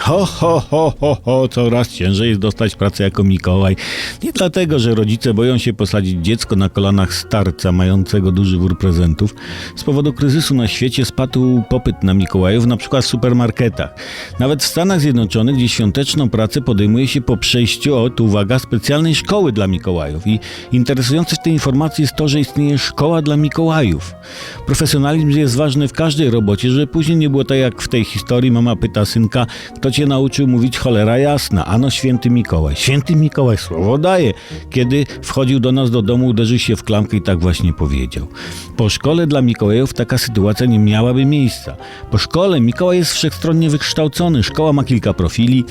Ho, ho, ho, ho, ho, coraz ciężej jest dostać pracę jako Mikołaj. Nie dlatego, że rodzice boją się posadzić dziecko na kolanach starca mającego duży wór prezentów. Z powodu kryzysu na świecie spadł popyt na Mikołajów, na przykład w supermarketach. Nawet w Stanach Zjednoczonych, gdzie świąteczną pracę podejmuje się po przejściu, o tu uwaga, specjalnej szkoły dla Mikołajów. I interesujące w tej informacji jest to, że istnieje szkoła dla Mikołajów. Profesjonalizm jest ważny w każdej robocie, żeby później nie było tak jak w tej historii. Mama pyta synka, kto cię nauczył mówić cholera jasna? Ano święty Mikołaj. Święty Mikołaj słowo daje. Kiedy wchodził do nas do domu, uderzył się w klamkę i tak właśnie powiedział. Po szkole dla Mikołajów taka sytuacja nie miałaby miejsca. Po szkole Mikołaj jest wszechstronnie wykształcony. Szkoła ma kilka profili.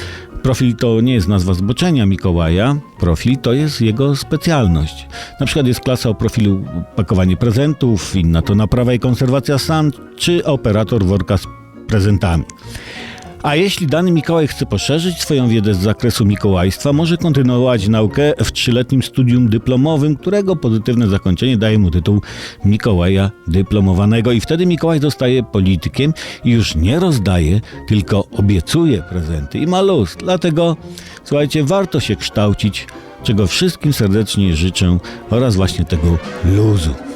Profil to nie jest nazwa zboczenia Mikołaja, profil to jest jego specjalność. Na przykład jest klasa o profilu pakowanie prezentów, inna to naprawa i konserwacja san, czy operator worka z prezentami. A jeśli dany Mikołaj chce poszerzyć swoją wiedzę z zakresu mikołajstwa, może kontynuować naukę w trzyletnim studium dyplomowym, którego pozytywne zakończenie daje mu tytuł Mikołaja dyplomowanego. I wtedy Mikołaj zostaje politykiem i już nie rozdaje, tylko obiecuje prezenty i ma luz. Dlatego, słuchajcie, warto się kształcić, czego wszystkim serdecznie życzę oraz właśnie tego luzu.